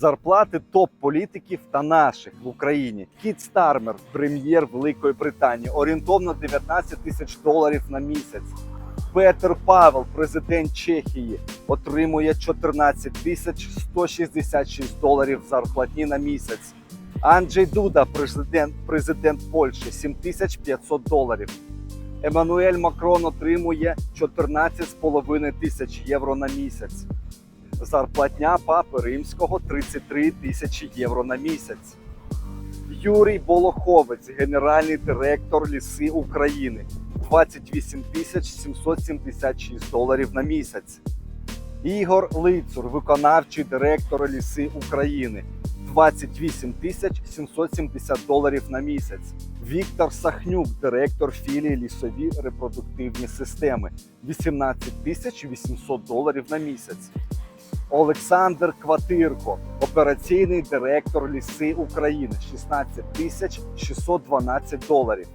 Зарплати топ-політиків та наших в Україні. Кіт Стармер, прем'єр Великої Британії, орієнтовно 19 тисяч доларів на місяць. Петер Павел, президент Чехії, отримує 14 тисяч 166 доларів зарплатні на місяць. Анджей Дуда, президент, президент Польщі, 7500 доларів. Еммануель Макрон отримує 14,5 тисяч євро на місяць. Зарплатня папи римського 33 тисячі євро на місяць. Юрій Болоховець, генеральний директор Ліси України, 28 тисяч 776 доларів на місяць. Ігор Лицур, виконавчий директор Ліси України, 28 тисяч 770 доларів на місяць. Віктор Сахнюк, директор філії лісові репродуктивні системи, 18 тисяч 800 доларів на місяць. Олександр Кватирко, операційний директор Ліси України, 16 тисяч 612 доларів.